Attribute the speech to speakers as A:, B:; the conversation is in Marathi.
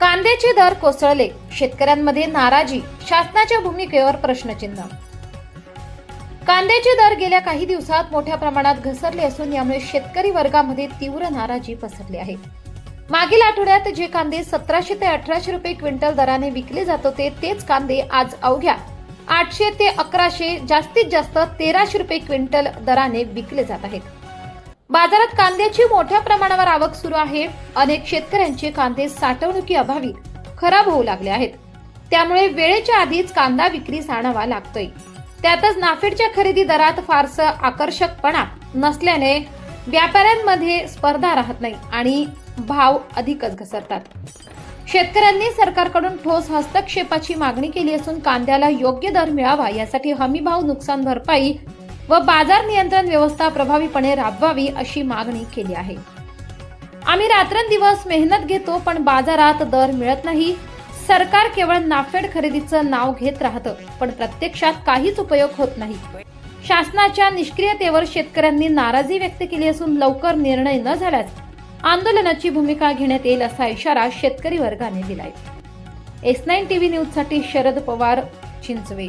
A: कांद्याचे दर कोसळले. शेतकऱ्यांमध्ये नाराजी शासनाच्या भूमिकेवर प्रश्नचिन्ह. कांद्याचे दर गेल्या काही दिवसात मोठ्या प्रमाणात घसरले असून यामुळे शेतकरी वर्गामध्ये तीव्र नाराजी पसरली आहे. मागील आठवड्यात जे कांदे सतराशे ते अठराशे रुपये क्विंटल दराने विकले जात होते तेच कांदे आज अवघ्या आठशे ते अकराशे जास्तीत जास्त तेराशे रुपये क्विंटल दराने विकले जात आहेत. बाजारात कांद्याची मोठ्या प्रमाणावर आवक सुरू आहे. अनेक शेतकऱ्यांचे कांदे साठवणुकीअभावी खराब होऊ लागले आहेत. त्यामुळे वेळेच्या आधीच कांदा विक्रीस आणावा लागतोय. त्यातच नाफेडच्या खरेदी दरात फारसं आकर्षकपणा नसल्याने व्यापाऱ्यांमध्ये स्पर्धा राहत नाही आणि भाव अधिकच घसरतात. शेतकऱ्यांनी सरकारकडून ठोस हस्तक्षेपाची मागणी केली असून कांद्याला योग्य दर मिळावा यासाठी हमीभाव नुकसान भरपाई व बाजार नियंत्रण व्यवस्था प्रभावीपणे राबवावी अशी मागणी केली आहे. आम्ही रात्रंदिवस मेहनत घेतो पण बाजारात दर मिळत नाही. सरकार केवळ नाफेड खरेदीचं नाव घेत राहतं पण प्रत्यक्षात काहीच उपयोग होत नाही. शासनाच्या निष्क्रियतेवर शेतकऱ्यांनी नाराजी व्यक्त केली असून लवकर निर्णय न झाल्यास आंदोलनाची भूमिका घेण्यात येईल असा इशारा शेतकरी वर्गाने दिलाय. एस नाईन टीव्ही न्यूजसाठी शरद पवार चिंचवे